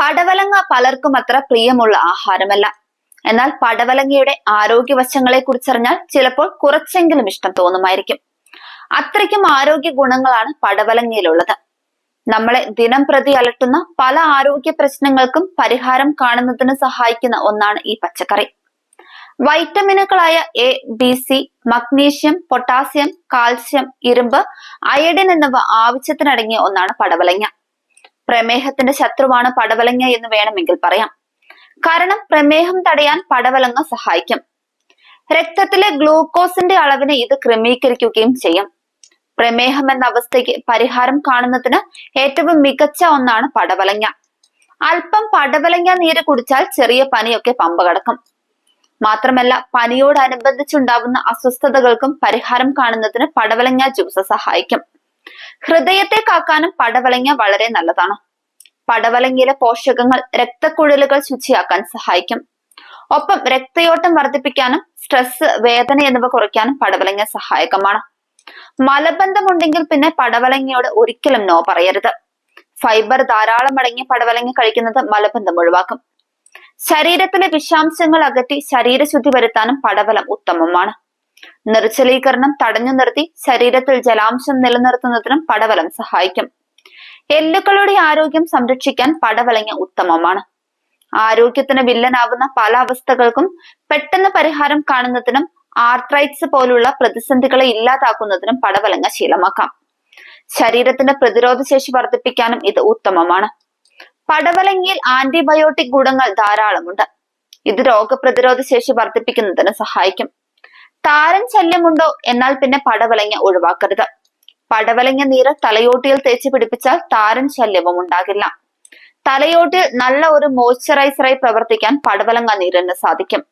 പടവലങ്ങ പലർക്കും അത്ര പ്രിയമുള്ള ആഹാരമല്ല. എന്നാൽ പടവലങ്ങയുടെ ആരോഗ്യവശങ്ങളെ കുറിച്ചറിഞ്ഞാൽ ചിലപ്പോൾ കുറച്ചെങ്കിലും ഇഷ്ടം തോന്നുമായിരിക്കും. അത്രയ്ക്കും ആരോഗ്യ ഗുണങ്ങളാണ് പടവലങ്ങയിലുള്ളത്. നമ്മളെ ദിനം പ്രതി അലട്ടുന്ന പല ആരോഗ്യ പ്രശ്നങ്ങൾക്കും പരിഹാരം കാണുന്നതിന് സഹായിക്കുന്ന ഒന്നാണ് ഈ പച്ചക്കറി. വൈറ്റമിനുകളായ A B C magnesium potassium calcium ഇരുമ്പ് അയഡിൻ എന്നിവ ആവശ്യത്തിനടങ്ങിയ ഒന്നാണ് പടവലങ്ങ. പ്രമേഹത്തിന്റെ ശത്രുവാണ് പടവലങ്ങ എന്ന് വേണമെങ്കിൽ പറയാം. കാരണം പ്രമേഹം തടയാൻ പടവലങ്ങ സഹായിക്കും. രക്തത്തിലെ ഗ്ലൂക്കോസിന്റെ അളവിനെ ഇത് ക്രമീകരിക്കുകയും ചെയ്യും. പ്രമേഹം എന്ന അവസ്ഥയ്ക്ക് പരിഹാരം കാണുന്നതിന് ഏറ്റവും മികച്ച ഒന്നാണ് പടവലങ്ങ. അല്പം പടവലങ്ങ നീര് കുടിച്ചാൽ ചെറിയ പനിയൊക്കെ പമ്പ കടക്കും. മാത്രമല്ല പനിയോടനുബന്ധിച്ചുണ്ടാവുന്ന അസ്വസ്ഥതകൾക്കും പരിഹാരം കാണുന്നതിന് പടവലങ്ങ ജ്യൂസ് സഹായിക്കും. ഹൃദയത്തെ കാക്കാനും പടവലങ്ങ വളരെ നല്ലതാണ്. പടവലങ്ങയിലെ പോഷകങ്ങൾ രക്തക്കുഴലുകൾ ശുചിയാക്കാൻ സഹായിക്കും. ഒപ്പം രക്തയോട്ടം വർദ്ധിപ്പിക്കാനും സ്ട്രെസ് വേദന എന്നിവ കുറയ്ക്കാനും പടവലങ്ങ സഹായകമാണ്. മലബന്ധമുണ്ടെങ്കിൽ പിന്നെ പടവലങ്ങയോട് ഒരിക്കലും നോ പറയരുത്. ഫൈബർ ധാരാളം അടങ്ങിയ പടവലങ്ങ കഴിക്കുന്നത് മലബന്ധം ഒഴിവാക്കും. ശരീരത്തിലെ വിഷാംശങ്ങൾ അകറ്റി ശരീരശുദ്ധി വരുത്താനും പടവലം ഉത്തമമാണ്. നിർജലീകരണം തടഞ്ഞു നിർത്തി ശരീരത്തിൽ ജലാംശം നിലനിർത്തുന്നതിനും പടവലം സഹായിക്കും. എല്ലുകളുടെ ആരോഗ്യം സംരക്ഷിക്കാൻ പടവലങ്ങ ഉത്തമമാണ്. ആരോഗ്യത്തിന് വില്ലനാവുന്ന പല അവസ്ഥകൾക്കും പെട്ടെന്ന് പരിഹാരം കാണുന്നതിനും ആർത്രൈറ്റ്സ് പോലുള്ള പ്രതിസന്ധികളെ ഇല്ലാതാക്കുന്നതിനും പടവലങ്ങ ശീലമാക്കാം. ശരീരത്തിന്റെ പ്രതിരോധ ശേഷി വർദ്ധിപ്പിക്കാനും ഇത് ഉത്തമമാണ്. പടവലങ്ങയിൽ ആന്റിബയോട്ടിക് ഗുണങ്ങൾ ധാരാളമുണ്ട്. ഇത് രോഗപ്രതിരോധ ശേഷി വർദ്ധിപ്പിക്കുന്നതിന് സഹായിക്കും. താരൻ ശല്യമുണ്ടോ എന്നാൽ പിന്നെ പടവലങ്ങ ഒഴിവാക്കരുത്. പടവലങ്ങ നീര് തലയോട്ടിയിൽ തേച്ച് പിടിപ്പിച്ചാൽ താരൻ ശല്യവും ഉണ്ടാകില്ല. തലയോട്ടിൽ നല്ല ഒരു മോയ്സ്ചറൈസറായി പ്രവർത്തിക്കാൻ പടവലങ്ങ നീരിന് സാധിക്കും.